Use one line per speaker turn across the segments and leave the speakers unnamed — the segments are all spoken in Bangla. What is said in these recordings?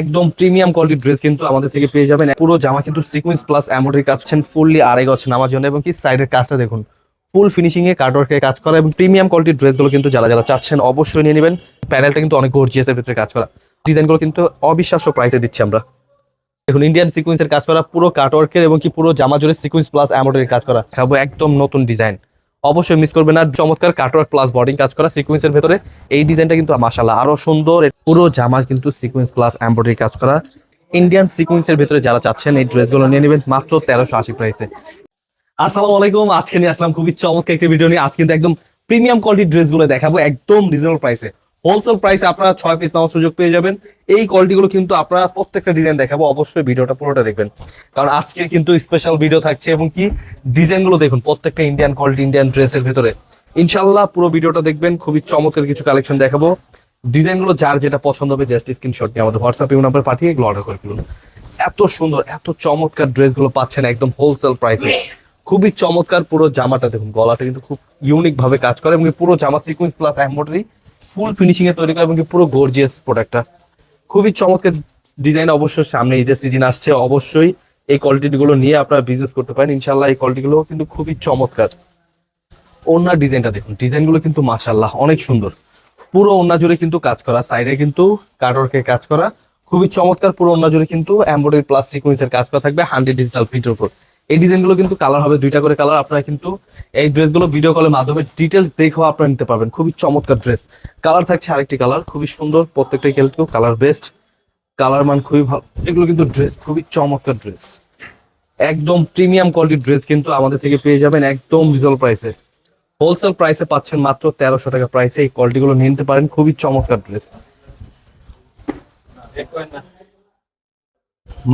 একদম প্রিমিয়াম কোয়ালিটির ড্রেস কিন্তু আমাদের থেকে পেয়ে যাবেন। পুরো জামা কিন্তু সিকুয়েন্স প্লাস এমব্রয়ডারি কাজ ফুললি আড়াই গছ নামার জন্য এবং কি সাইডের কাজটা দেখুন। ফুল ফিনিশিং এ কার্ডওয়ার্কে কাজ করা এবং প্রিমিয়াম কোয়ালিটির ড্রেসগুলো কিন্তু যারা যারা চাচ্ছেন অবশ্যই নিয়ে নেবেন। প্যানেলটা কিন্তু অনেক গর্জিয়াসের ভিতরে কাজ করা। ডিজাইনগুলো কিন্তু অবিশ্বাস্য প্রাইসে দিচ্ছি আমরা। দেখুন ইন্ডিয়ান সিকুয়েন্সের কাজ করা, পুরো কাটওয়ার্কের এবং কি পুরো জামা জুড়ে সিকুয়েন্স প্লাস এমব্রয়ডারি কাজ করা। খাব একদম নতুন ডিজাইন অবশ্যই মিস করবেন না। চমৎকার কাটওয়ার্ক প্লাস বডিং কাজ করা সিকুয়েন্সের ভেতরে। এই ডিজাইনটা কিন্তু মাশাআল্লাহ আরও সুন্দর। পুরো জামা কিন্তু সিকুয়েন্স প্লাস এমব্রয়ডারি কাজ করা। ইন্ডিয়ান সিকুয়েন্সের ভেতরে যারা চাচ্ছেন, এই ড্রেসগুলো নিয়ে নেবেন মাত্র তেরোশো আশি প্রাইসে আসসালামু আলাইকুম, আজকে নিয়ে আসলাম খুবই চমৎকার একটি ভিডিও নিয়ে। আজ কিন্তু একদম প্রিমিয়াম কোয়ালিটির ড্রেসগুলো দেখাবো একদম রিজনেবল প্রাইসে হোলসেল প্রাইসে আপনারা ছয় পিস নেওয়ার সুযোগ পেয়ে যাবেন। এই কোয়ালিটিগুলো কিন্তু আপনারা প্রত্যেকটা ডিজাইন দেখাবো। অবশ্যই ভিডিওটা পুরোটা দেখবেন। কারণ আজকে কিন্তু স্পেশাল ভিডিও থাকছে এবং কি ডিজাইনগুলো দেখুন, প্রত্যেকটা ইন্ডিয়ান কোয়ালিটি ইন্ডিয়ান ড্রেসের ভিতরে। ইনশাল্লাহ পুরো ভিডিওটা দেখবেন, খুবই চমৎকার কিছু কালেকশন দেখাবো। ডিজাইনগুলো যার যেটা পছন্দ হবে জাস্ট স্ক্রিনশট নিয়ে আমাদের হোয়াটসঅ্যাপ ইউ নাম্বার পাঠিয়ে এগুলো অর্ডার করে ফেলুন। এত সুন্দর, এত চমৎকার ড্রেসগুলো পাচ্ছেন একদম হোলসেল প্রাইসে খুবই চমৎকার পুরো জামাটা দেখুন, গলাটা কিন্তু খুব ইউনিক ভাবে কাজ করে এবং পুরো জামা sequence plus embroidery full finishing এ তৈরি করে এবং পুরো গর্জিয়াস প্রোডাক্টটা খুবই চমৎকার ডিজাইন অবশ্যই সামনে ঈদের সিজন আসছে, অবশ্যই এই কোয়ালিটি গুলো নিয়ে আপনারা বিজনেস করতে পারেন। ইনশাল্লাহ এই কোয়ালিটি গুলো কিন্তু খুবই চমৎকার। ওনার ডিজাইনটা দেখুন ডিজাইনগুলো কিন্তু মাশাল্লাহ অনেক সুন্দর। পুরো ওন্না জুড়ে কিন্তু কাজ করা সাইডে কিন্তু কার্ডওয়ার্কে কাজ করা। খুবই চমৎকার পুরো ওন্না জুড়ে কিন্তু এমব্রয়ডারি প্লাস সিকুয়েন্সের কাজ করা থাকবে হান্ড্রেড ডিজিটাল প্রিন্টের উপর। এই ডিজাইনগুলো কিন্তু কালার হবে, দুইটা করে কালার আপনারা কিন্তু এই ড্রেসগুলো ভিডিও কলের মাধ্যমে ডিটেলস দেখেও আপনারা নিতে পারবেন। খুবই চমৎকার ড্রেস কালার থাকছে আরেকটি কালার খুবই সুন্দর প্রত্যেকটা কিন্তু কালার বেস্ট কালার মান খুবই ভালো। এগুলো কিন্তু ড্রেস খুবই চমৎকার ড্রেস একদম প্রিমিয়াম কোয়ালিটির ড্রেস কিন্তু আমাদের থেকে পেয়ে যাবেন একদম রিজনেবল প্রাইসে হোলসেল প্রাইসে পাচ্ছেন মাত্র তেরোশো টাকা প্রাইসে এই কোয়ালিটিগুলো নিয়ে নিতে পারেন, খুবই চমৎকার ড্রেস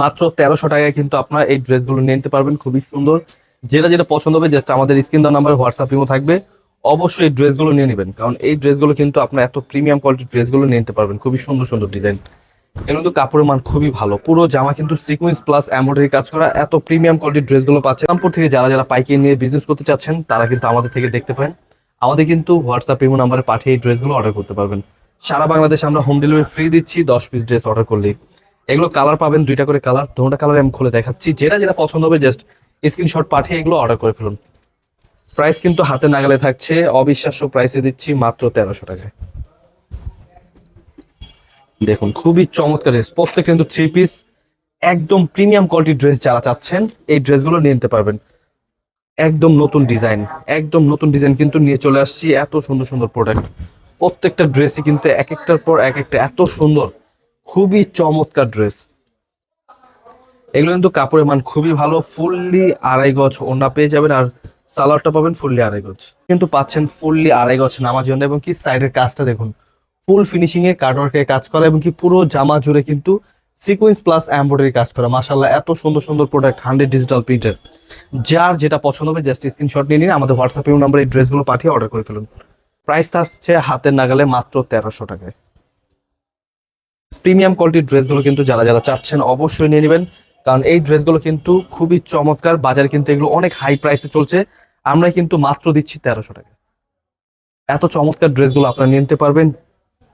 মাত্র তেরোশো টাকায় কিন্তু আপনারা এই ড্রেসগুলো নিয়ে নিতে পারবেন, খুবই সুন্দর। যেটা যেটা পছন্দ হবে জাস্ট আমাদের স্ক্রিন দেওয়া নাম্বার হোয়াটসঅ্যাপ ইমো থাকবে। অবশ্যই ড্রেসগুলো নিয়ে নেবেন, কারণ এই ড্রেসগুলো কিন্তু আপনার এত প্রিমিয়াম কোয়ালিটির ড্রেসগুলো নিয়ে নিতে পারবেন, খুবই সুন্দর সুন্দর ডিজাইন এর কিন্তু কাপড়ের মান খুবই ভালো, পুরো জামা কিন্তু সিকুয়েন্স প্লাস এমব্রয়ডারি কাজ করা, এত প্রিমিয়াম কোয়ালিটির ড্রেসগুলো পাচ্ছেন। রামপুর থেকে যারা যারা পাইকারি নিয়ে বিজনেস করতে চাচ্ছেন, তারা কিন্তু আমাদের থেকে দেখতে পারেন। আমাদের কিন্তু হোয়াটসঅ্যাপ ইমো নাম্বারে পাঠিয়ে এই ড্রেসগুলো অর্ডার করতে পারবেন। সারা বাংলাদেশে আমরা হোম ডেলিভারি ফ্রি দিচ্ছি, দশ পিস ড্রেস অর্ডার করলেই। এগুলো কালার পাবেন, দুইটা করে কালার দুটা কালার আমি খুলে দেখাচ্ছি। যেটা যেটা পছন্দ হবে জাস্ট স্ক্রিনশট পাঠিয়ে এগুলো অর্ডার করে ফেলুন। প্রাইস কিন্তু হাতে নাগালে থাকছে, অবিশ্বাস্য প্রাইসে দিচ্ছি মাত্র তেরোশো টাকায়। দেখুন, খুবই চমৎকার ড্রেস প্রত্যেক কিন্তু থ্রি পিস একদম প্রিমিয়াম কোয়ালিটির ড্রেস যারা চাচ্ছেন, এই ড্রেসগুলো নিয়ে নিতে পারবেন। একদম নতুন ডিজাইন একদম নতুন ডিজাইন কিন্তু নিয়ে চলে আসছি, এত সুন্দর সুন্দর প্রোডাক্ট প্রত্যেকটা ড্রেসই কিন্তু এক একটার পর এক একটা এত সুন্দর। খুবই চমৎকার ড্রেস এগুলো কিন্তু কাপড়ের মান খুবই ভালো ফুললি আড়াই গজ ওনা পেয়ে যাবেন আর সালোয়ারটা পাবেন ফুললি আড়াই গজ। কিন্তু পাচ্ছেন ফুললি আড়াই গজ নামার জন্য এবং কি সাইডের কাজটা দেখুন ফুল ফিনিশিং এ কাটওয়ার্কে কাজ করা এবং কি পুরো জামা জুড়ে কিন্তু সিকুয়েন্স প্লাস এমব্রয়ডারি কাজ করা। মাশাল্লাহ এত সুন্দর সুন্দর প্রোডাক্ট হান্ড্রেড ডিজিটাল প্রিন্টের যার যেটা পছন্দ হবে জাস্ট স্ক্রিনশট নিয়ে নিন, আমাদের হোয়াটসঅ্যাপ নাম্বার এই ড্রেসগুলো পাঠিয়ে অর্ডার করে ফেলুন। প্রাইস আসছে হাতের নাগালে মাত্র তেরোশো টাকায়। প্রিমিয়াম কোয়ালিটির ড্রেসগুলো কিন্তু যারা যারা চাচ্ছেন অবশ্যই নিয়ে নেবেন। কারণ এই ড্রেসগুলো কিন্তু খুবই চমৎকার। বাজারে কিন্তু এগুলো অনেক হাই প্রাইসে চলছে। আমরা কিন্তু মাত্র দিচ্ছি তেরোশো টাকা। এত চমৎকার ড্রেসগুলো আপনারা নিতে পারবেন।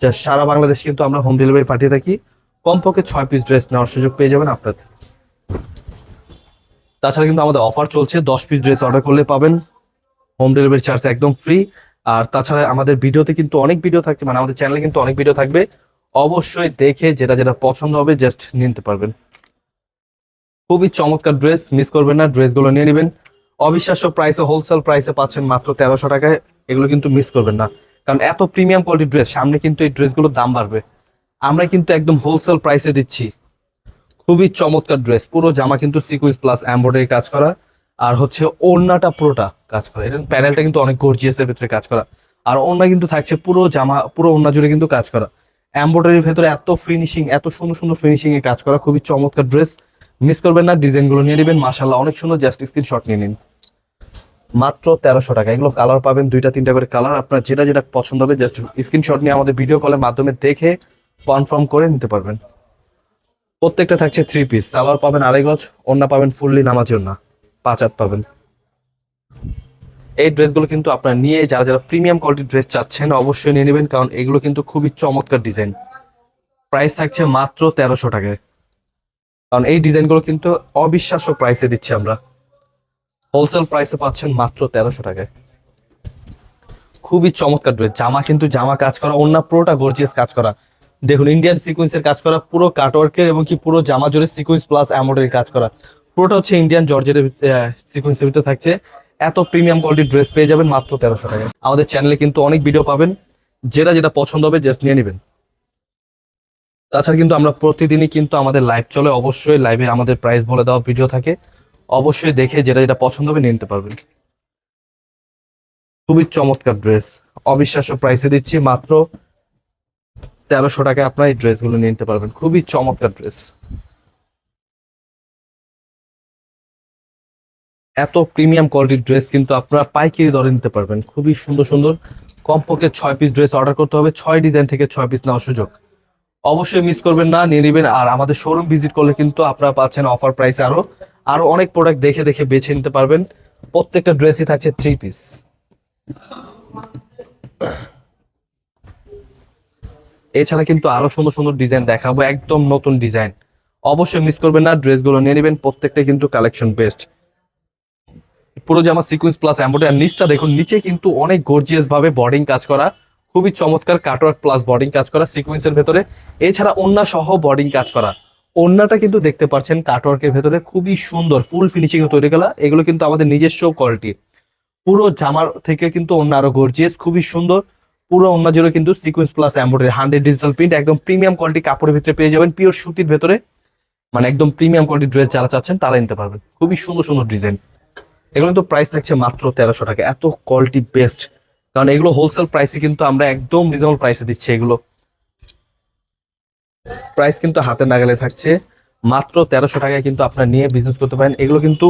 যা সারা বাংলাদেশ কিন্তু আমরা হোম ডেলিভারি পাঠিয়ে থাকি। কমপক্ষে ছয় পিস ড্রেস নেওয়ার সুযোগ পেয়ে যাবেন আপনাদের তাছাড়া কিন্তু আমাদের অফার চলছে। দশ পিস ড্রেস অর্ডার করলে পাবেন। হোম ডেলিভারি চার্জ একদম ফ্রি আর তাছাড়া আমাদের ভিডিওতে কিন্তু অনেক ভিডিও থাকছে। মানে আমাদের চ্যানেলে কিন্তু অনেক ভিডিও থাকবে। অবশ্যই দেখে যেটা যেটা পছন্দ হবে জাস্ট নিতে পারবেন। খুবই চমৎকার ড্রেস মিস করবেন না ড্রেসগুলো নিয়ে নেবেন। অবিশ্বাস্য প্রাইসে হোলসেল প্রাইসে পাচ্ছেন মাত্র তেরোশো টাকায়, এগুলো কিন্তু মিস করবেন না। কারণ এত প্রিমিয়াম কোয়ালিটির ড্রেস সামনে কিন্তু এই ড্রেসগুলোর দাম বাড়বে। আমরা কিন্তু একদম হোলসেল প্রাইসে দিচ্ছি। খুবই চমৎকার ড্রেস পুরো জামা কিন্তু সিকুয়েন্স প্লাস এমব্রয়ডারি কাজ করা। আর হচ্ছে ওড়নাটা পুরোটা কাজ করা। এটা প্যানেলটা কিন্তু অনেক গর্জিয়াসের ভিতরে কাজ করা। আর ওড়না কিন্তু থাকছে পুরো জামা, পুরো ওড়না জুড়ে কিন্তু কাজ করা। এমব্রয়ডারির ভেতরে এত ফিনিশিং এত সুন্দর সুন্দর ফিনিশিং এ কাজ করা, খুবই চমৎকার ড্রেস মিস করবেন না ডিজাইনগুলো নিয়ে নেবেন। মাশাল্লাহ অনেক সুন্দর জাস্ট স্ক্রিনশট নিয়ে নিন। মাত্র তেরোশো টাকা। এগুলো কালার পাবেন, দুইটা, তিনটা করে কালার আপনার যেটা যেটা পছন্দ হবে জাস্ট স্ক্রিনশট নিয়ে আমাদের ভিডিও কলের মাধ্যমে দেখে কনফার্ম করে নিতে পারবেন। প্রত্যেকটা থাকছে থ্রি পিস সালোয়ার পাবেন আড়াই গজ অন্য পাবেন ফুললি নামার জন্য পাঁচ হাত পাবেন। এই ড্রেসগুলো কিন্তু আপনার নিয়ে যারা যারা প্রিমিয়াম কোয়ালিটির ড্রেস চাচ্ছেন অবশ্যই নিয়ে নেবেন, কারণ এগুলো কিন্তু খুবই চমৎকার ডিজাইন প্রাইস থাকছে মাত্র তেরোশো টাকায়। কারণ এই ডিজাইনগুলো কিন্তু অবিশ্বাস্য প্রাইসে দিচ্ছি আমরা। হোলসেল প্রাইসে পাচ্ছেন মাত্র তেরোশো টাকায়। খুবই চমৎকার ড্রেস জামা কিন্তু জামা কাজ করা অন্য পুরোটা গর্জিয়াস কাজ করা। দেখুন ইন্ডিয়ান সিকোয়েন্সের কাজ করা, পুরো কাটওয়ার্কের এবং কি পুরো জামা জুড়ে সিকোয়েন্স প্লাস এমব্রয়ডারি কাজ করা। পুরোটা হচ্ছে ইন্ডিয়ান জর্জের সিকোয়েন্সের ভিতরে থাকছে। এত প্রিমিয়াম কোয়ালিটির ড্রেস পেয়ে যাবেন মাত্র তেরোশো টাকায়। আমাদের চ্যানেলে কিন্তু অনেক ভিডিও পাবেন। যেটা যেটা পছন্দ হবে জাস্ট নিয়ে নেবেন। তাছাড়া কিন্তু আমরা প্রতিদিনই কিন্তু আমাদের লাইভ চলে। অবশ্যই লাইভে আমাদের প্রাইস বলে দেওয়া ভিডিও থাকে। অবশ্যই দেখে যেটা যেটা পছন্দ হবে নিয়ে নিতে পারবেন। খুবই চমৎকার ড্রেস অবিশ্বাস্য প্রাইসে দিচ্ছি মাত্র তেরোশো টাকায় আপনার এই ড্রেসগুলো নিয়ে নিতে পারবেন। খুবই চমৎকার ড্রেস এত প্রিমিয়াম কোয়ালিটির ড্রেস কিন্তু আপনারা পাইকারি দরে নিতে পারবেন। খুবই সুন্দর সুন্দর। কমপক্ষে ছয় পিস ড্রেস অর্ডার করতে হবে, ছয় ডিজাইন থেকে ছয় পিস নেওয়ার সুযোগ। অবশ্যই মিস করবেন না, নিয়ে নেবেন। আর আমাদের শোরুম ভিজিট করলে কিন্তু আপনারা পাচ্ছেন অফার প্রাইস আরও। আরও অনেক প্রোডাক্ট দেখে দেখে বেছে নিতে পারবেন। প্রত্যেকটা ড্রেসই থাকছে থ্রি পিস এছাড়া কিন্তু আরও সুন্দর সুন্দর ডিজাইন দেখাবো, একদম নতুন ডিজাইন অবশ্যই মিস করবেন না ড্রেসগুলো নিয়ে নেবেন প্রত্যেকটা কিন্তু কালেকশন বেস্ট পুরো জামা সিকুয়েন্স প্লাস এম্বয়ডারি আর নিচটা দেখুন, নিচে কিন্তু অনেক গর্জিয়াস ভাবে বর্ডিং কাজ করা, খুবই চমৎকার কাটওয়ার্ক প্লাস বর্ডিং কাজ করা সিকুয়েন্সের ভেতরে। এছাড়া ওন্না সহ বর্ডিং কাজ করা। ওন্নাটা কিন্তু দেখতে পাচ্ছেন কাটওয়ার্কের ভেতরে, খুবই সুন্দর ফুল ফিনিশিং তৈরি করা। এগুলো কিন্তু আমাদের নিজস্ব কোয়ালিটি পুরো জামার থেকে কিন্তু অন্য আরও গর্জিয়াস খুবই সুন্দর। পুরো অন্য জুড়ে কিন্তু sequence plus embroidery hundred digital print একদম প্রিমিয়াম কোয়ালিটি কাপড়ের ভিতরে পেয়ে যাবেন পিওর সুতির ভেতরে। মানে একদম প্রিমিয়াম কোয়ালিটি ড্রেস যারা চাচ্ছেন তারা নিতে পারবেন। খুবই সুন্দর সুন্দর ডিজাইন এগুলো কিন্তু প্রাইস থাকছে মাত্র তেরোশো টাকা। এত কোয়ালিটি বেস্ট কারণ এগুলো হোলসেল প্রাইসে কিন্তু আমরা একদম রিজনেবল প্রাইসে দিচ্ছি এগুলো। প্রাইস কিন্তু হাতে নাগালে থাকছে। মাত্র তেরোশো টাকায় কিন্তু আপনারা নিয়ে বিজনেস করতে পারেন। এগুলো কিন্তু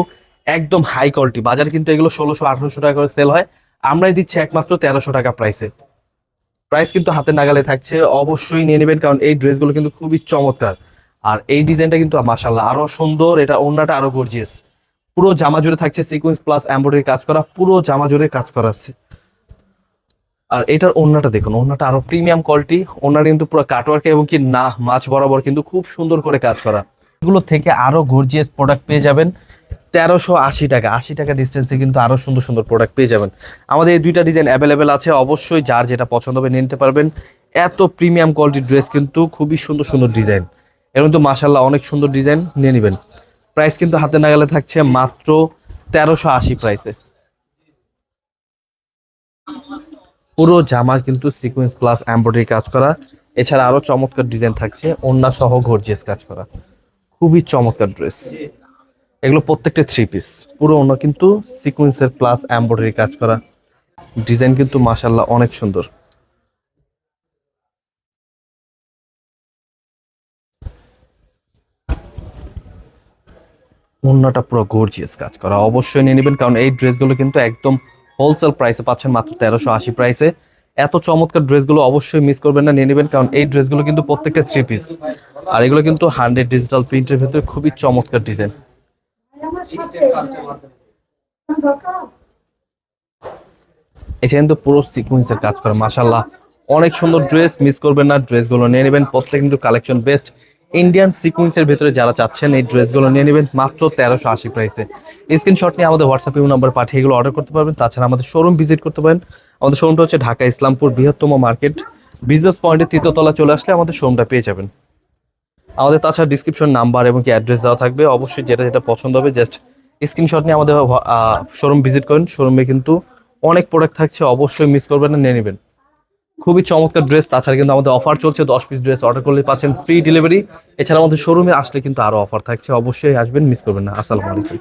একদম হাই কোয়ালিটি বাজারে কিন্তু এগুলো ষোলোশো, আঠারোশো টাকা করে সেল হয়। আমরাই দিচ্ছি একমাত্র তেরোশো টাকা প্রাইসে প্রাইস কিন্তু হাতে নাগালে থাকছে। অবশ্যই নিয়ে নেবেন কারণ এই ড্রেসগুলো কিন্তু খুবই চমৎকার। আর এই ডিজাইনটা কিন্তু মাসাল্লাহ আরও সুন্দর। এটা ওড়নাটা আরও গর্জিয়াস পুরো জামা জুড়ে থাকছে সিকুয়েন্স প্লাস এমব্রয়ডারি কাজ করা, পুরো জামা জুড়ে কাজ করা আছে। আর এটার ওড়নাটা দেখুন, ওড়নাটা আরও প্রিমিয়াম কোয়ালিটি ওড়নাটা কিন্তু পুরো কাটওয়ার্ক এবং কি না, মাছ বরাবর কিন্তু খুব সুন্দর করে কাজ করা। এগুলো থেকে আরও গর্জিয়াস প্রোডাক্ট পেয়ে যাবেন। তেরোশো আশি টাকা আশি টাকা ডিস্টেন্সে কিন্তু আরও সুন্দর সুন্দর প্রোডাক্ট পেয়ে যাবেন। আমাদের এই দুইটা ডিজাইন অ্যাভেলেবেল আছে, অবশ্যই যার যেটা পছন্দ হবে নিতে পারবেন। এত প্রিমিয়াম কোয়ালিটির ড্রেস কিন্তু খুবই সুন্দর সুন্দর ডিজাইন এর মধ্যে মাসাল্লাহ অনেক সুন্দর ডিজাইন নিয়ে নেবেন। প্রাইস কিন্তু হাতে নাগালে থাকছে মাত্র তেরোশো আশি প্রাইসে। পুরো জামা কিন্তু সিকোয়েন্স প্লাস এমব্রয়ডারি কাজ করা। এছাড়া আরও চমৎকার ডিজাইন থাকছে ওন্না সহ গর্জিয়াস কাজ করা। খুবই চমৎকার ড্রেস এগুলো প্রত্যেকটা থ্রি পিস পুরো অন্য কিন্তু সিকোয়েন্সের প্লাস এমব্রয়ডারি কাজ করা। ডিজাইন কিন্তু মাসাল্লাহ অনেক সুন্দর। অন্যটা পুরো গর্জিয়াস কাজ করা। অবশ্যই নিয়ে নেবেন, কারণ এই ড্রেসগুলো কিন্তু একদম হোলসেল প্রাইসে পাচ্ছেন মাত্র তেরোশো আশি প্রাইসে এত চমৎকার ড্রেসগুলো অবশ্যই মিস করবেন না, নিয়ে নেবেন, কারণ এই ড্রেসগুলো কিন্তু প্রত্যেকটা থ্রি পিস আর এগুলো কিন্তু হান্ড্রেড ডিজিটাল প্রিন্টের ভিতরে খুবই চমৎকার ডিজাইন এটা কিন্তু পুরো সিকুয়েন্সের কাজ করে মাশাল্লাহ অনেক সুন্দর ড্রেস মিস করবেন না ড্রেসগুলো নিয়ে নেবেন, প্রত্যেক কিন্তু কালেকশন বেস্ট ইন্ডিয়ান সিকুয়েন্সের ভিতরে যারা চাচ্ছেন, এই ড্রেসগুলো নিয়ে নেবেন মাত্র তেরোশো আশি প্রাইসে স্ক্রিনশট নিয়ে আমাদের হোয়াটসঅ্যাপ ইউ নাম্বার পাঠিয়ে এগুলো অর্ডার করতে পারবেন। তাছাড়া আমাদের শোরুম ভিজিট করতে পারেন। আমাদের শোরুমটা হচ্ছে ঢাকা ইসলামপুর বৃহত্তম মার্কেট বিজনেস পয়েন্টের তৃতীয়তলা চলে আসলে আমাদের শোরুমটা পেয়ে যাবেন। আমাদের তাছাড়া ডিসক্রিপশন নাম্বার এবং কি অ্যাড্রেস দেওয়া থাকবে। অবশ্যই যেটা যেটা পছন্দ হবে জাস্ট স্ক্রিনশট নিয়ে আমাদের শোরুম ভিজিট করেন। শোরুমে কিন্তু অনেক প্রোডাক্ট থাকছে, অবশ্যই মিস করবেন না, নিয়ে নেবেন। খুবই চমৎকার ড্রেস তাছাড়া কিন্তু আমাদের অফার চলছে, দশ পিস ড্রেস অর্ডার করলে পাচ্ছেন ফ্রি ডেলিভারি এছাড়া আমাদের শোরুমে আসলে কিন্তু আরও অফার থাকছে, অবশ্যই আসবেন মিস করবেন না। আসসালামু আলাইকুম।